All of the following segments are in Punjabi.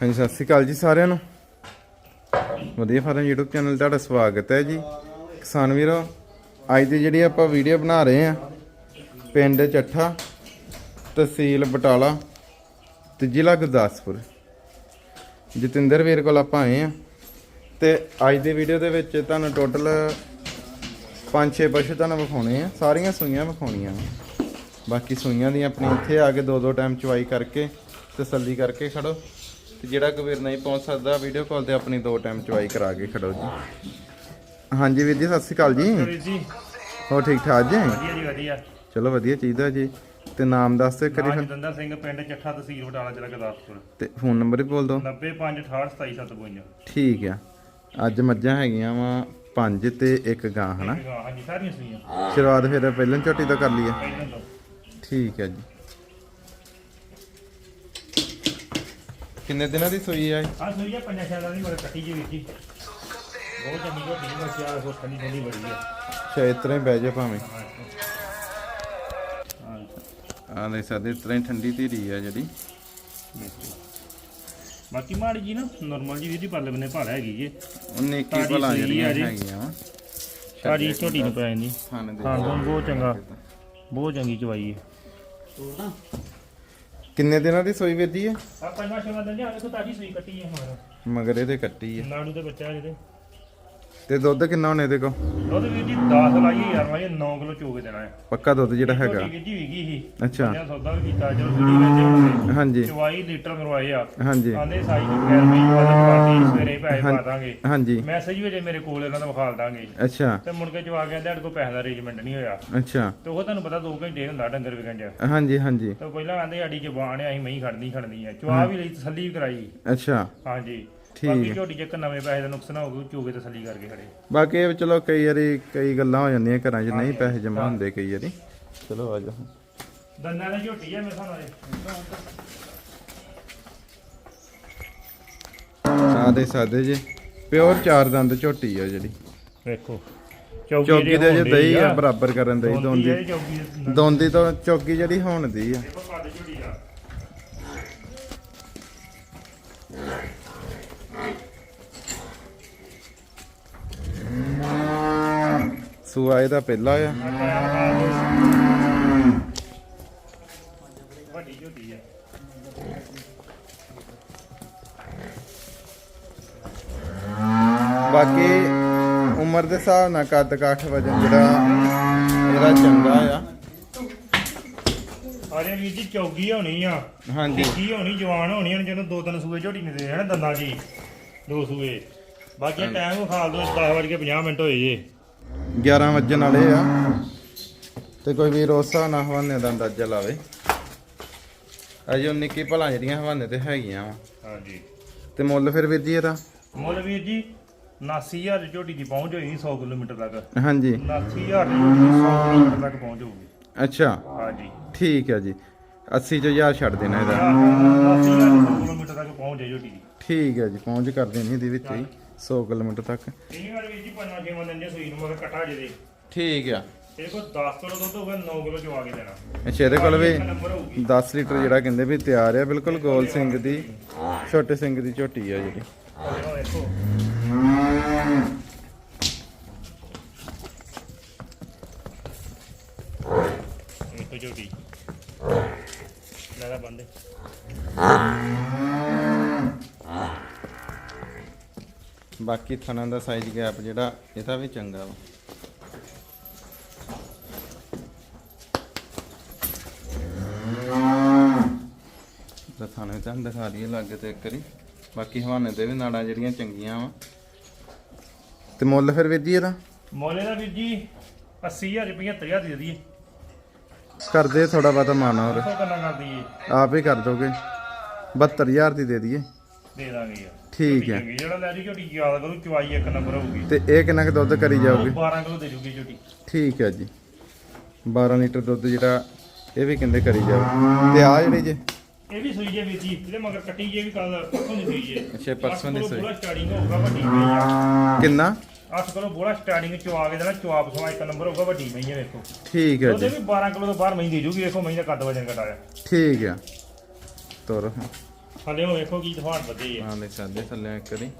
ਹਾਂਜੀ, ਸਤਿ ਸ਼੍ਰੀ ਅਕਾਲ ਜੀ ਸਾਰਿਆਂ ਨੂੰ। ਵਧੀਆ ਫਾਰਮ YouTube ਚੈਨਲ ਤੁਹਾਡਾ ਸਵਾਗਤ ਹੈ ਜੀ। ਕਿਸਾਨ ਵੀਰੋ, ਅੱਜ ਦੀ ਜਿਹੜੀ ਆਪਾਂ ਵੀਡੀਓ ਬਣਾ ਰਹੇ ਆ ਪਿੰਡ ਚੱਠਾ, ਤਹਿਸੀਲ ਬਟਾਲਾ ਤੇ ਜ਼ਿਲ੍ਹਾ ਗੁਰਦਾਸਪੁਰ। ਜਤਿੰਦਰ ਵੀਰ ਕੋਲ ਆਪਾਂ ਆਏ ਆ ਤੇ ਅੱਜ ਦੀ ਵੀਡੀਓ ਦੇ ਵਿੱਚ ਤੁਹਾਨੂੰ ਟੋਟਲ 5-6 ਪਸ਼ੂ ਤੁਹਾਨੂੰ ਵਿਖਾਉਣੇ ਆ। ਸਾਰੀਆਂ ਸੂਈਆਂ ਵਿਖਾਉਣੀਆਂ ਬਾਕੀ ਸੂਈਆਂ ਦੀ ਆਪਣੀ ਇੱਥੇ ਆ ਕੇ ਦੋ ਦੋ ਟਾਈਮ ਚਵਾਈ ਕਰਕੇ ਤਸੱਲੀ ਕਰਕੇ ਖੜੋ। ਤੇ ਜਿਹੜਾ ਕੋਈ ਵੀਰ ਨਹੀਂ ਪਹੁੰਚ ਸਕਦਾ ਵੀਡੀਓ ਕਾਲ ਤੇ ਆਪਣੀ ਦੋ ਟਾਈਮ ਚਵਾਈ ਕਰਾ ਕੇ ਖੜੋ ਜੀ। ਹਾਂਜੀ ਵੀਰ ਜੀ ਸਤਿ ਸ਼੍ਰੀ ਅਕਾਲ ਜੀ। ਜੀ। ਹੋਰ ਠੀਕ ਠਾਕ ਜੀ? ਵਧੀਆ ਜੀ ਵਧੀਆ। ਚਲੋ ਵਧੀਆ ਚਾਹੀਦਾ ਜੀ। ਤੇ ਨਾਮ ਦੱਸ ਦਿਓ ਕਰੀ ਫਿਰ ਜਤਿੰਦਰ ਸਿੰਘ ਪਿੰਡ ਚੱਠਾ ਤਹਿਸੀਲ ਬਟਾਲਾ ਜ਼ਿਲ੍ਹਾ ਗੁਰਦਾਸਪੁਰ। ਤੇ ਫੋਨ ਨੰਬਰ ਵੀ ਬੋਲ ਦਿਓ। 90568275752 ਠੀਕ ਆ। ਅੱਜ ਮੱਝਾਂ ਹੈਗੀਆਂ ਵਾ ਪੰਜ ਤੇ ਇੱਕ ਗਾਂ ਹਨਾ? ਹਾਂਜੀ ਸਾਰੀਆਂ ਸੁਈਆਂ। ਸ਼ੁਰੂਆਤ ਫਿਰ ਪਹਿਲਾਂ ਝੋਟੀ ਤੋਂ ਕਰ ਲਈਏ। ਠੀਕ ਹੈ ਜੀ। ਕਿੰਨੇ ਦਿਨਾਂ ਦੀ ਸੂਈ ਆ ਇਹ? ਆ ਸੁਈਆ ਪੰਜਾਂ ਛਾਲਾਂ ਦੀ ਮਗਰ ਕੱਟੀ ਜੀ ਵੀਰ ਜੀ ਬਹੁਤ ਚੰਗੀ ਝੋਟੀ ਹੈ ਮਸਿਆ ਹੋ ਠੰਡੀ ਠੰਡੀ ਬੜੀ ਹੈ ਅੱਛਾ ਇਸ ਤਰ੍ਹਾਂ ਹੀ ਬਹਿ ਜਾ ਭਾਵੇਂ। ਹਾਂ। ਆ ਲੈ ਸਕਦੇ ਇਸ ਤਰ੍ਹਾਂ ਹੀ ਠੰਡੀ ਧੀਰੀ ਆ ਜਿਹੜੀ। ਬਾਕੀ ਮਾੜੀ ਜੀ ਨਾ ਨਾਰਮਲ ਜੀ ਵੀਰ ਜੀ ਪਰਲੇ ਬੰਨੇ ਭਾੜਾ ਹੈਗੀ ਜੇ। ਉਹ ਨੇਕੀ ਤਾਜ਼ੀ ਭਲਾ ਸੂਈ ਜਿਹੜੀਆਂ ਆ ਜੀ। ਹੈਗੀਆਂ ਵਾ। ਸਾਰੀ ਝੋਟੀ ਨੂੰ ਪੈ ਜਾਂਦੀ। ਖਾਣ ਦੇ ਖਾਣ ਨੂੰ ਬਹੁਤ ਚੰਗਾ। ਬਹੁਤ ਚੰਗੀ ਚਵਾਈ ਹੈ ਕਿੰਨੇ ਦਿਨਾਂ ਦੀ ਸੂਈ ਜੀ ਇਹ? ਆ ਪੰਜਵਾਂ ਛੇਵਾਂ ਦਿਨ ਜਾ ਵੇਖੋ ਤਾਜੀ ਸੂਈ ਕੱਟੀ ਹੈ ਮਗਰ ਮਗਰ ਇਹਦੇ ਕੱਟੀ ਆ ਨਾੜੂ ਦੇ ਬੱਚਾ ਜਿਹਦੇ ਤੇ ਦੁੱਧ ਕਿੰਨਾ ਹੋਣੇ ਇਹਦੇ ਕੋ ਦੁੱਧ ਵੀਰ ਜੀ 10 ਲਾਈਏ ਯਾਰ ਲਾਈਏ 9 ਕਿਲੋ ਚੋਗੇ ਦੇਣਾ ਹੈ। ਪੱਕਾ ਦੁੱਧ ਜਿਹੜਾ ਹੈਗਾ। ਝੋਟੀ ਜੀ ਵੀਗੀ ਸੀ? ਅੱਛਾ। ਪੰਜਾਂ ਸੌਦਾ ਵੀ ਕੀਤਾ ਚਲੋ ਵੀਡੀਓ ਵਿੱਚ ਹਾਂਜੀ। ਚਵਾਈ ਲੀਟਰ ਮਰਵਾਏ ਆ। ਹਾਂਜੀ। ਆਂਦੇ ਸਾਈ ਦੀ ਫੈਰ ਵੀ ਪਾਰਟੀ ਸਵੇਰੇ ਪੈਸੇ ਪਾ ਦਾਂਗੇ। ਹਾਂਜੀ। ਮੈਸੇਜ ਵੀ ਜੇ ਮੇਰੇ ਕੋਲ ਇਹਨਾਂ ਦਾ ਵਿਖਾਲ ਦਾਂਗੇ। ਅੱਛਾ। ਤੇ ਮੁੜ ਕੇ ਜਵਾ ਕੇ ਤੁਹਾਡੇ ਕੋਲ ਪੈਸੇ ਦਾ ਅਰੇਂਜਮੈਂਟ ਨਹੀਂ ਹੋਇਆ। ਅੱਛਾ। ਤੇ ਉਹ ਤੁਹਾਨੂੰ ਪਤਾ 2 ਘੰਟੇ ਹੁੰਦਾ ਡੰਗਰ ਵਿਕਣ ਚ। ਹਾਂਜੀ ਹਾਂਜੀ। ਤੇ ਪਹਿਲਾਂ ਆਂਦੇ ਸਾਡੀ ਜ਼ਬਾਨ ਆ ਅਸੀਂ ਮਹੀਂ ਖੜਨੀ ਖੜਨੀ ਆ। ਚਵਾ ਵੀ ਲਈ ਤਸੱਲੀ ਵੀ ਕਰਾਈ। ਅੱਛਾ। ਹਾਂਜੀ। ਠੀਕ ਬਾਕੀ ਹੈ। ਝੋਟੀ ਚ ਇੱਕ ਨਵੇਂ ਪੈਸੇ ਦਾ ਨੁਕਸਾਨ ਹੋ ਗਿਆ ਚੋਗੇ ਤਸੱਲੀ ਕਰਕੇ ਖੜੇ? ਬਾਕੀ ਇਹ ਵੀ ਚਲੋ ਕਈ ਵਾਰੀ ਕਈ ਗੱਲਾਂ ਹੋ ਜਾਂਦੀਆਂ ਘਰਾਂ 'ਚ ਨਹੀਂ ਪੈਸੇ ਜਮਾ ਹੁੰਦੇ ਕਈ ਵਾਰੀ। ਚਲੋ ਆ ਜਾਓ। ਦੰਦਾਂ ਦੀ ਝੋਟੀ ਆ ਮੇਰੇ ਹਿਸਾਬ ਨਾਲ। ਸਾਦੇ ਸਾਦੇ ਜੇ। ਪਿਓਰ ਚਾਰ ਦੰਦ ਝੋਟੀ ਆ ਜਿਹੜੀ। ਵੇਖੋ ਚੌਕੀ ਦੇ ਜੇ ਦਹੀਂ ਆ ਬਰਾਬਰ ਕਰਨ ਦਹੀਂ ਦੋਂਦੀ ਦੋਂਦੀ ਤੋਂ ਚੌਕੀ ਜਿਹੜੀ ਹੋਣ ਦੀ ਆ। ਸੂਆ ਇਹਦਾ ਪਹਿਲਾ ਆ। ਬਾਕੀ ਉਮਰ ਦੇ ਹਿਸਾਬ ਨਾਲ ਕੱਦ ਕਾਠ ਵਜਨ ਜਿਹੜਾ ਇਹਦਾ ਚੰਗਾ ਆ। ਅਰੇ ਵੀਰ ਜੀ ਚੌਗੀ ਹੋਣੀ ਆ। ਹਾਂਜੀ। ਕੀ ਹੋਣੀ ਜਵਾਨ ਹੋਣੀ ਹੁਣ ਜਦੋਂ ਦੋ ਤਿੰਨ ਸੂਏ ਝੋਟੀ ਨੇ ਦੇ ਹਨਾ ਦੰਦਾਂ ਜੀ ਦੋ ਸੂਏ। ਬਾਕੀ ਟਾਈਮ ਖਾਲ ਦੋ 10 ਵਜੇ 50 ਮਿੰਟ ਹੋਏ ਜੇ। 11 ਵਜਣ ਵਾਲੇ ਆ। ਤੇ ਕੋਈ ਵੀ ਰੋਸਾ ਨਾ ਹਵਾਨੇ ਦਾ ਅੰਦਾਜ਼ਾ ਲਾਵੇ। ਅਜੇ ਨਿੱਕੀ ਭਲਾ ਜਿਹੜੀਆਂ ਹਵਾਨੇ ਤੇ ਹੈਗੀਆਂ ਵਾ। ਹਾਂਜੀ। ਤੇ ਮੁੱਲ ਫਿਰ ਵੀਰ ਜੀ ਇਹਦਾ? ਮੁੱਲ ਵੀਰ ਜੀ 79000 ਦੀ ਝੋਟੀ ਦੀ ਪਹੁੰਚ ਹੋਈ 100 ਕਿਲੋਮੀਟਰ ਤੱਕ। ਹਾਂਜੀ। 79000 ਦੀ ਝੋਟੀ 100 ਕਿਲੋਮੀਟਰ ਤੱਕ ਪਹੁੰਚ ਹੋਊਗੀ। ਅੱਛਾ। ਹਾਂਜੀ। ਠੀਕ ਹੈ ਜੀ। 80 ਚ ਹਜ਼ਾਰ ਛੱਡ ਦੇਣਾ ਇਹਦਾ। 79000 ਕਿਲੋਮੀਟਰ ਤੱਕ ਪਹੁੰਚ ਜਾਏ ਝੋਟੀ ਦੀ। ਠੀਕ ਹੈ ਜੀ ਪਹੁੰਚ ਕਰ ਦੇਣੀ ਇਹਦੇ ਵਿੱਚ ਹੀ। 100 ਕਿਲੋਮੀਟਰ ਤੱਕ। ਇਹ ਵਾਰ ਵੀਰ ਜੀ ਪੰਨਾ ਛੇਵਾਂ ਦਿਨ ਜੇ ਸੂਈ ਨੂੰ ਮਗਰ ਕੱਟਾ ਜੇ ਦੇ ਠੀਕ ਆ। ਇਹ ਕੋ 10 ਕਿਲੋ ਦੁੱਧ ਹੋਊਗਾ 9 ਕਿਲੋ ਚਵਾ ਕੇ ਦੇਣਾ। ਅੱਛਾ ਇਹਦੇ ਕੋਲ ਵੀ ਇੱਕ ਨੰਬਰ ਹੋਊਗੀ। 10 ਲੀਟਰ ਜਿਹੜਾ ਕਹਿੰਦੇ ਵੀ ਤਿਆਰ ਆ ਬਿਲਕੁਲ ਗੋਲ ਸਿੰਘ ਦੀ ਛੋਟੇ ਸਿੰਘ ਦੀ ਝੋਟੀ ਆ ਜਿਹੜੀ। ਦੇਖੋ ਇਹ ਕੋਈ ਝੋਟੀ। ਲੈ ਲੈ ਬੰਦੇ। ਬਾਕੀ ਥਣਾਂ ਦਾ ਸਾਈਜ਼ ਗੈਪ ਜਿਹੜਾ ਇਹਦਾ ਵੀ ਚੰਗਾ ਵਾ। ਤਾਂ ਥਾਣੇ ਤਾਂ ਦਿਖਾ ਦਈਏ ਲੱਗੇ ਤੇ ਇੱਕ ਵਾਰੀ। ਬਾਕੀ ਹਵਾਨੇ ਤੇ ਵੀ ਨਾੜਾਂ ਜਿਹੜੀਆਂ ਚੰਗੀਆਂ ਵਾ। ਤੇ ਮੁੱਲ ਫਿਰ ਵੀਰ ਜੀ ਇਹਦਾ? ਮੋਲੇ ਦਾ ਵੀਰ ਜੀ 80000 ਰੁਪਏ 75000 ਦੀ ਦੇ ਦਈਏ। ਕਰਦੇ ਥੋੜਾ ਬਹੁਤਾ ਮਾਨਾ ਹੋਰ। ਕਰ ਦਈਏ? ਆਪ ਹੀ ਕਰ ਦੋਗੇ। 72000 ਦੀ ਦੇ ਦਈਏ। ਦੇ ਦਾਂਗੇ ਯਾਰ। ਠੀਕ ਹੈ। ਜਿਹੜਾ ਲੈ ਜੀ ਝੋਟੀ ਯਾਦ ਕਰੂ ਚਵਾਈ ਇੱਕ ਨੰਬਰ ਹੋਊਗੀ। ਤੇ ਇਹ ਕਿੰਨਾ ਕੁ ਦੁੱਧ ਕਰੀ ਜਾਓਗੇ 12 ਕਿਲੋ ਦੇ ਜੂਗੀ ਝੋਟੀ ਠੀਕ ਹੈ ਜੀ। 12 ਲੀਟਰ ਦੁੱਧ ਜਿਹੜਾ ਇਹ ਵੀ ਕਹਿੰਦੇ ਕਰੀ ਜਾਓ ਤੇ ਆ ਜਿਹੜੀ ਜੇ? ਇਹ ਵੀ ਸੂਈ ਜੇ ਵੀਰ ਜੀ ਇਹਦੇ ਮਗਰ ਕੱਟੀ ਜੇ ਵੀ ਕੱਲ ਪਰਸੋਂ ਦੀ ਸੂਈ ਜੇ। ਅੱਛਾ, ਪਰਸੋਂ ਦੀ ਸੂਈ। ਪੂਰਾ ਸਟਾਰਟਿੰਗ ਹੋਊਗਾ ਵੱਡੀ ਮਈ ਆ। ਕਿੰਨਾ? 8 ਕਿਲੋ ਬੋਲਾ ਸਟਾਰਟਿੰਗ ਚਵਾ ਕੇ ਦੇਣਾ ਚਵਾਪ ਸਵਾ ਇੱਕ ਨੰਬਰ ਹੋਊਗਾ ਵੱਡੀ ਮਈ ਵੇਖੋ। ਠੀਕ ਹੈ ਉਹਦੇ ਜੀ। ਵੀ 12 ਕਿਲੋ ਤੋਂ ਬਾਹਰ ਮਈ ਦੇ ਜੂਗੀ ਵੇਖੋ ਮਈ ਦਾ ਕੱਦ ਵਜਨ ਘਟਾਇਆ ਠੀਕ ਹੈ। ਤੁਰ। ਥੱਲੇ ਵੇਖੋ ਕੀ ਤਫਾਨ ਵੱਧੇ ਆ। ਆ ਦੇਖ ਸਕਦੇ ਥੱਲੇ ਇੱਕ ਵਾਰੀ।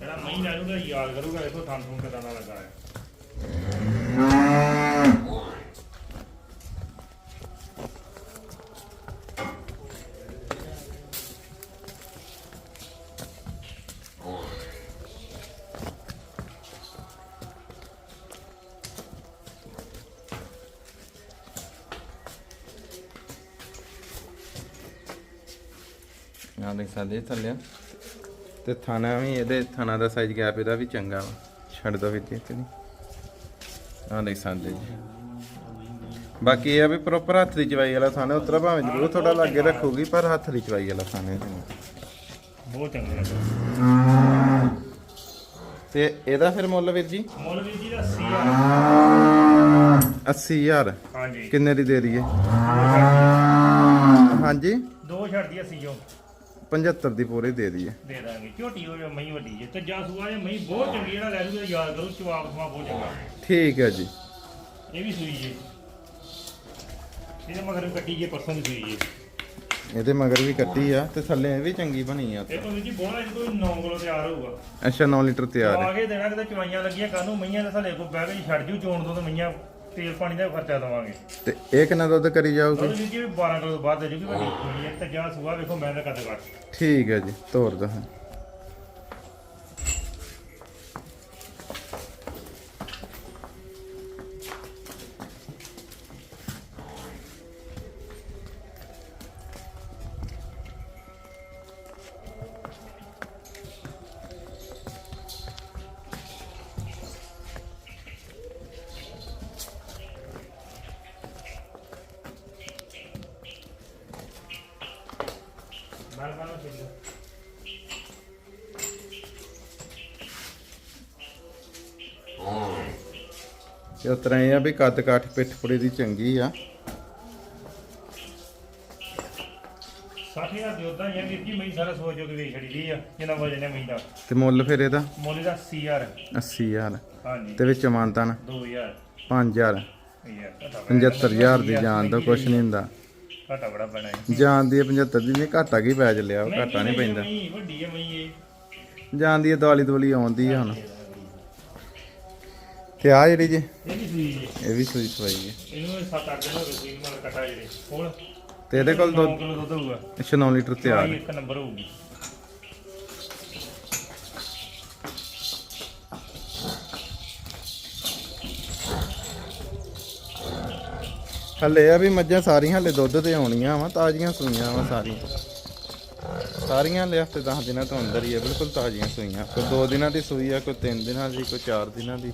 ਜਿਹੜਾ ਮਹੀਂ ਲੈ ਲੂਗਾ ਯਾਦ ਕਰੂਗਾ ਵੇਖੋ ਥਾਂ ਥੂੰ ਕਿਦਾਂ ਦਾ ਲੱਗਾ ਹੈ ਆ ਦੇਖ ਸਕਦੇ ਥੱਲੇ ਤੇ ਥਾਣਾ ਵੀ ਇਹਦੇ ਥਾਣਾ ਦਾ ਸਾਈਜ਼ ਗੈਪ ਇਹਦਾ ਵੀ ਚੰਗਾ ਵਾ। ਛੱਡ ਦੋ ਵੀ ਤੇ ਨਹੀਂ ਆ ਦੇਖ ਸਕਦੇ ਜੀ। ਬਾਕੀ ਇਹ ਆ ਵੀ ਪ੍ਰੋਪਰ ਹੱਥ ਦੀ ਚਵਾਈ ਵਾਲਾ ਥਾਣਾ ਉਤਰਾ ਭਾਵੇਂ ਜ਼ਰੂਰ ਥੋੜਾ ਲਾਗੇ ਰੱਖੂਗੀ ਪਰ ਹੱਥ ਦੀ ਚਵਾਈ ਵਾਲਾ ਥਾਣਾ ਬਹੁਤ ਚੰਗਾ ਲੱਗਾ ਤੇ ਇਹਦਾ ਫਿਰ ਮੁੱਲ ਵੀਰ ਜੀ? ਮੁੱਲ ਵੀਰ ਜੀ ਦਾ 80 80000 ਹਾਂਜੀ। ਕਿੰਨੇ ਦੀ ਦੇ ਦਈਏ? ਹਾਂਜੀ। ਦੋ ਛੱਡ ਦੀ 80 ਜੋ 75 ਦੀ ਪੂਰੀ ਦੇ ਦਈਏ। ਦੇ ਦਾਂਗੇ। ਝੋਟੀ ਹੋ ਜਾਂ ਮਹੀਂ ਵੱਡੀ ਜੇ। ਤੇ ਜਾ ਸੂਆ ਜੇ ਮਹੀਂ ਬਹੁਤ ਚੰਗੀ ਜਿਹੜਾ ਲੈ ਲੂਗਾ ਯਾਦ ਕਰੋ ਜਵਾਬ ਸਵਾ ਬਹੁਤ ਚੰਗਾ। ਠੀਕ ਹੈ ਜੀ। ਇਹ ਵੀ ਸੂਈ ਜੇ। ਇਹਦੇ ਮਗਰ ਕੱਟੀ ਜੇ ਪਰਸੋਂ ਦੀ ਸੂਈ ਜੇ। ਇਹਦੇ ਮਗਰ ਵੀ ਕੱਟੀ ਆ ਤੇ ਥੱਲੇ ਇਹ ਵੀ ਚੰਗੀ ਬਣੀ ਆ ਇਹ ਤੋਂ ਜੀ ਬੋਲਾ ਜੀ ਕੋਈ 9 ਕਿਲੋ ਤਿਆਰ ਹੋਊਗਾ। ਅੱਛਾ 9 ਲੀਟਰ ਤਿਆਰ ਹੈ। ਆ ਕੇ ਦੇਣਾ ਕਿਤੇ ਚਵਾਈਆਂ ਲੱਗੀਆਂ ਕਾਨੂੰ ਮਈਆਂ ਦੇ ਥੱਲੇ ਕੋ ਬਹਿ ਕੇ ਛੱਡ ਜੂ ਚੋਣ ਦੋ ਤੇ ਮਈਆਂ ਤੇਲ ਪਾਣੀ ਦਾ ਖਰਚਾ ਦਵਾਂਗੇ। ਤੇ ਇਹ ਕਿੰਨਾ ਦੁੱਧ ਕਰੀ ਜਾਊਗੀ? ਵੀਰ ਜੀ ਵੀ 12 ਕਿਲੋ ਬਾਅਦ ਦੇ ਜੂਗੀ ਵੱਡੀ ਸੂਈ ਹੈ ਤੇ ਜਾ ਸੂਆ ਵੇਖੋ ਮੈਂ ਤਾਂ ਕਦ ਕੱਟ ਠੀਕ ਹੈ ਜੀ ਤੋਰ ਦੋ ਹਾਂ। ਤੇ ਉਸ ਤਰ੍ਹਾਂ ਇਹ ਆ ਵੀ ਕੱਦ ਕਾਠ ਪਿੱਠ ਪੁੜੀ ਦੀ ਚੰਗੀ ਆ। 60000 ਦੇ ਉਦਾਂ ਹੀ ਆ ਵੀਰ ਜੀ ਸਾਰਾ ਸੋਚ ਜੋ ਕੇ ਵੇਚ ਛੜੀ ਦੀ ਆ ਜਿੰਨਾ ਵਜਨ ਹੈ ਦਾ। ਤੇ ਮੁੱਲ ਫਿਰ ਇਹਦਾ? ਮੁੱਲ ਦਾ 80000 80000 ਹਾਂਜੀ। ਤੇ ਵਿੱਚ ਮਾਨਤਾ ਨਾ 2000 5000 ਯਾਰ ਘਾਟਾ ਬੜਾ- 75000 ਦੀ ਜਾਨ ਦਾ ਕੁਛ ਨਹੀਂ ਹੁੰਦਾ। ਘਾਟਾ ਬੜਾ ਪੈਣਾ ਹੈ ਜਾਨ ਦੀ 75 ਦੀ ਨਹੀਂ ਘਾਟਾ ਕੀ ਪੈ ਚੱਲਿਆ ਉਹ ਘਾਟਾ ਨਹੀਂ ਪੈਂਦਾ। ਵੱਡੀ ਹੈ ਮਈ ਇਹ। ਜਾਨ ਦੀ ਦਿਵਾਲੀ ਦਵਾਲੀ ਆਉਂਦੀ ਆ ਹੁਣ। ਤੇ ਆ ਜਿਹੜੀ ਜੀ ਇਹ ਵੀ ਸੂਈ ਸਵਾਈ ਹੈ ਇਹਨੂੰ 7-8 ਦਿਨ ਹੋ ਗਏ ਸੂਈ ਨੂੰ ਮਤਲਬ ਕੱਟਾ ਜਿਹੜੇ ਹੋਰ? ਤੇ ਇਹਦੇ ਕੋਲ ਦੁੱਧ ਕਿਲੋ ਦੁੱਧ ਹੋਊਗਾ। ਅੱਛਾ 9 ਲੀਟਰ ਤਿਆਰ ਤਿਆਰ ਇੱਕ ਨੰਬਰ ਹੋਊਗੀ। ਹਲੇ ਆ ਵੀ ਮੱਝਾਂ ਸਾਰੀਆਂ ਹਲੇ ਦੁੱਧ ਤੇ ਆਉਣੀਆਂ ਵਾ, ਤਾਜ਼ੀਆਂ ਸੂਈਆਂ ਵਾ ਸਾਰੀਆਂ। ਸਾਰੀਆਂ ਹਲੇ ਹਫ਼ਤੇ 10 ਦਿਨਾਂ ਤੋਂ ਅੰਦਰ ਹੀ ਆ, ਬਿਲਕੁਲ ਤਾਜ਼ੀਆਂ ਸੂਈਆਂ। ਕੋਈ 2 ਦਿਨਾਂ ਦੀ ਸੂਈ ਆ, ਕੋਈ 3 ਦਿਨਾਂ ਦੀ, ਕੋਈ 4 ਦਿਨਾਂ ਦੀ।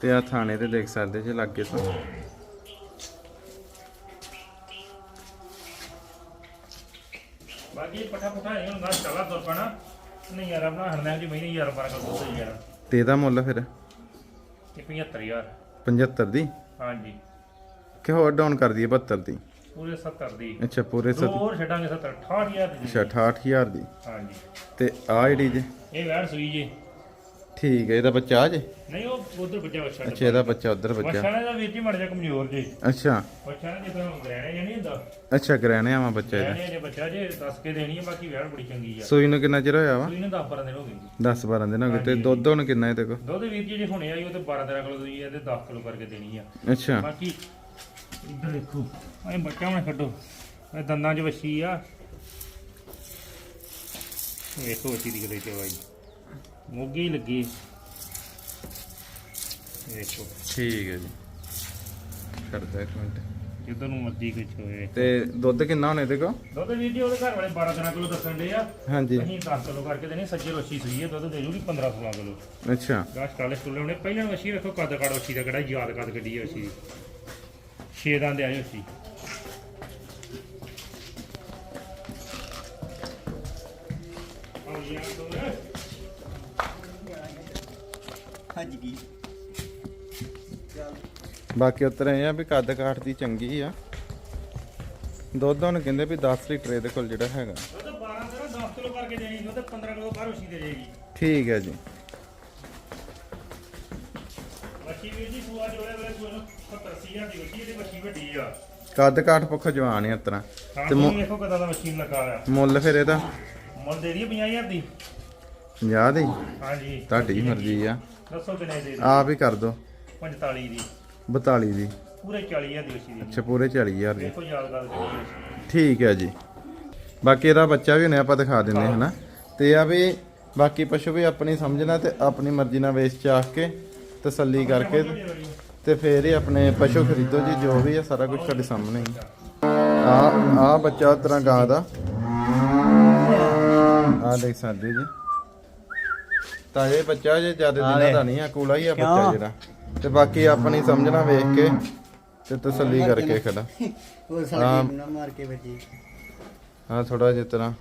ਤੇ ਆ ਥਾਣੇ ਤੇ ਦੇਖ ਸਕਦੇ ਜੇ ਲੱਗੇ ਤੋਂ ਬਾਕੀ ਇਹ ਪੱਠਾ ਪੁੱਠਾ ਨਹੀਂ ਹੁੰਦਾ ਚਲਾ ਤੁਰ ਪੈਣਾ ਨਹੀਂ ਯਾਰ ਆਪਣਾ ਹਰਨਾ ਜੀ ਮਹੀਨੇ ਯਾਰ ਬਾਰਾ ਕਰ ਦੋ ਯਾਰ। ਤੇ ਇਹਦਾ ਮੁੱਲ ਫਿਰ? ਇਹ 75000 75 ਦੀ? ਹਾਂਜੀ। ਕਿ ਹੋਰ ਡਾਊਨ ਕਰ ਦਈਏ 72 ਦੀ? ਪੂਰੇ 70 ਦੀ। ਅੱਛਾ ਪੂਰੇ ਦੋ 70 ਹੋਰ ਛੱਡਾਂਗੇ 70 68000 ਦੀ। ਅੱਛਾ 68000 ਦੀ। ਹਾਂਜੀ। ਤੇ ਆ ਜਿਹੜੀ ਜੇ? ਇਹ ਵੈੜ ਸੂਈ ਜੀ। ਠੀਕ ਹੈ ਇਹਦਾ ਬੱਚਾ ਆ ਜੇ? ਨਹੀਂ ਉਹ ਉਧਰ ਬੱਚਾ ਬੱਚਾ ਅੱਛਾ ਇਹਦਾ ਬੱਚਾ ਉਧਰ ਬੱਚਾ। ਬੱਚਾ ਦਾ ਵੀਰ ਜੀ ਮੜ ਜਾ ਕਮਜ਼ੋਰ ਜੀ। ਅੱਛਾ। ਬੱਚਾ ਨੇ ਜਿੱਦਾਂ ਗ੍ਰਹਿਣੇ ਜਾਂ ਨਹੀਂ ਹੁੰਦਾ। ਅੱਛਾ ਗ੍ਰਹਿਣੇ ਆਵਾ ਬੱਚਾ ਇਹਦਾ। ਗ੍ਰਹਿਣੇ ਜੇ ਬੱਚਾ ਜੇ ਦੱਸ ਕੇ ਦੇਣੀ ਹੈ ਬਾਕੀ ਵੈੜ ਬੜੀ ਚੰਗੀ ਆ। ਸੂਈ ਨੂੰ ਕਿੰਨਾ ਚਿਰ ਹੋਇਆ ਵਾ? ਸੂਈ ਨੇ 10 12 ਦਿਨ ਹੋ ਗਏ ਜੀ। 10 12 ਦਿਨ ਹੋ ਗਏ ਤੇ ਦੁੱਧ ਹੁਣ ਕਿੰਨਾ ਇਹਦੇ ਕੋਲ? ਦੁੱਧ ਵੀਰ ਜੀ ਜੇ ਹੁਣੇ ਆਈ ਉਹ ਤੇ 12 13 ਕਿਲੋ ਦੀ ਹੈ ਤੇ 10 ਕਿਲੋ ਕਰਕੇ ਦੇਣੀ ਆ। ਅੱਛਾ। ਬਾਕੀ ਇੱਧਰ ਦੇਖੋ ਇਹ ਬੱਚਾ ਹੁਣ ਛੱਡੋ। ਇਹ ਦੰਦਾਂ 'ਚ ਵੱਛੀ ਆ। ਵੇਖੋ ਵੱਛੀ ਦੀ ਕਿਤੇ ਚਵਾਈ ਮੋਗੀ ਲੱਗੀ। ਵੇਖੋ ਠੀਕ ਹੈ ਜੀ। ਕਰਦਾ ਇੱਕ ਮਿੰਟ। ਜਿੱਧਰ ਨੂੰ ਮਰਜ਼ੀ ਕੁਛ ਹੋਵੇ। ਤੇ ਦੁੱਧ ਕਿੰਨਾ ਹੁਣ ਇਹਦੇ ਕੋਲ? ਦੁੱਧ ਵੀਰ ਜੀ ਉਹਦੇ ਘਰ ਵਾਲੇ 12 13 ਕਿਲੋ ਦੱਸਣ ਦੇ ਆ। ਹਾਂਜੀ। ਅਸੀਂ 10 ਕਿਲੋ ਕਰਕੇ ਦੇਣੇ ਸੱਜੇ ਰੋਸ਼ੀ ਸੂਈ ਹੈ ਦੁੱਧ ਦੇ ਜੂਗੀ 15 16 ਕਿਲੋ। ਅੱਛਾ। ਗਾਸ਼ ਕਾਲੇ ਸਕੂਲੇ ਉਹਨੇ ਪਹਿਲਾਂ ਵਸ਼ੀ ਵੇਖੋ ਕੱਦ ਕਾੜ ਵਸ਼ੀ ਦਾ ਕਿਹੜਾ ਯਾਦ ਕੱਦ ਕੱਢੀ ਹੈ ਵਸ਼ੀ ਛੇ ਦੰਦ ਆਏ ਵਸ਼ੀ ਬਾਕੀ ਉਤਰ ਆ ਵੀ ਕੱਦ ਕਾਠ ਦੀ ਚੰਗੀ ਆ। ਦੁੱਧ ਹੁਣ ਕਹਿੰਦੇ ਵੀ 10 ਲੀਟਰ ਇਹਦੇ ਕੋਲ ਜਿਹੜਾ ਹੈਗਾ। ਉਹ ਤਾਂ 12 ਤੇ ਨਾ 10 ਕਿਲੋ ਕਰਕੇ ਦੇਣੀ ਉਹ ਤਾਂ 15 ਕਿਲੋ ਬਾਹਰ ਉਸੀ ਦੇ ਜਾਏਗੀ ਠੀਕ ਹੈ ਜੀ। ਬੱਚੀ ਵੀਰ ਜੀ ਸੂਆ ਜੋੜੇ ਵੇਲੇ ਸੂਆ ਨੂੰ 70000 ਦੀ ਬੱਚੀ ਇਹਦੀ ਬੱਚੀ ਵੱਡੀ ਆ। ਕੱਦ ਕਾਠ ਪੱਖੋਂ ਜਵਾਨ ਆ ਇਤਨਾ ਹਾਂ ਤੇ ਤੁਸੀਂ ਮੁ- ਵੇਖੋ ਕਦਾਂ ਦਾ ਮਸ਼ੀਨ ਲੱਗਾ ਆ ਮੁੱਲ ਫਿਰ ਇਹਦਾ? ਮੁੱਲ ਦੇ ਦਈਏ 50000 ਦੀ। 50 ਦੀ? ਹਾਂਜੀ। ਤੁਹਾਡੀ ਮਰਜ਼ੀ ਆ। ਦੱਸੋ ਕਿੰਨੇ ਦੇ ਦੇ? ਆਪ ਹੀ ਕਰ ਦੋ। 45 ਦੀ। 42 ਦੀ। ਪੂਰੇ 40000 ਦੀ ਅੱਛਾ ਪੂਰੇ 40000 ਦੀ। ਵੇਖੋ ਯਾਦ ਗੱਲ ਕਰੀਏ ਠੀਕ ਹੈ ਜੀ। ਬਾਕੀ ਇਹਦਾ ਬੱਚਾ ਵੀ ਹੁਣੇ ਆਪਾਂ ਦਿਖਾ ਦਿੰਦੇ ਹਾਂ ਹਨਾ? ਤੇ ਆ ਵੀ ਬਾਕੀ ਪਸ਼ੂ ਵੀ ਆਪਣੀ ਸਮਝਣਾ ਤੇ ਆਪਣੀ ਮਰਜ਼ੀ ਨਾਲ ਵੇਚ ਚਾਖ ਕੇ ਤਸੱਲੀ ਕਰਕੇ ਤੇ ਫੇਰ ਹੀ ਆਪਣੇ ਪਸ਼ੂ ਖਰੀਦੋ ਜੀ ਜੋ ਵੀ ਹੈ ਸਾਰਾ ਕੁਝ ਤੁਹਾਡੇ ਸਾਹਮਣੇ ਹੀ। ਆ ਆ ਬੱਚਾ ਉਸ ਤਰ੍ਹਾਂ ਗਾਂ ਦਾ। ਆ ਦੇਖ ਸਕਦੇ ਜੀ। ਤਾਜੇ ਬੱਚਾ ਜੇ ਜ਼ਿਆਦਾ ਦਿਨਾਂ ਦਾ ਨਹੀਂ ਆ ਕੂਲਾ ਹੀ ਆ ਬੱਚਾ ਜਿਹੜਾ। ਤੇ ਬਾਕੀ ਆਪਣੀ ਸਮਝਣਾ ਵੇਖ ਕੇ ਤੇ ਤਸੱਲੀ ਕਰਕੇ ਖੜਾ। ਉਹ ਸਾਡੀ ਨਾ ਮਾਰ ਕੇ ਵੱਜੀ। ਹਾਂ ਥੋੜਾ ਜਿਹਾ ਤਰ੍ਹਾਂ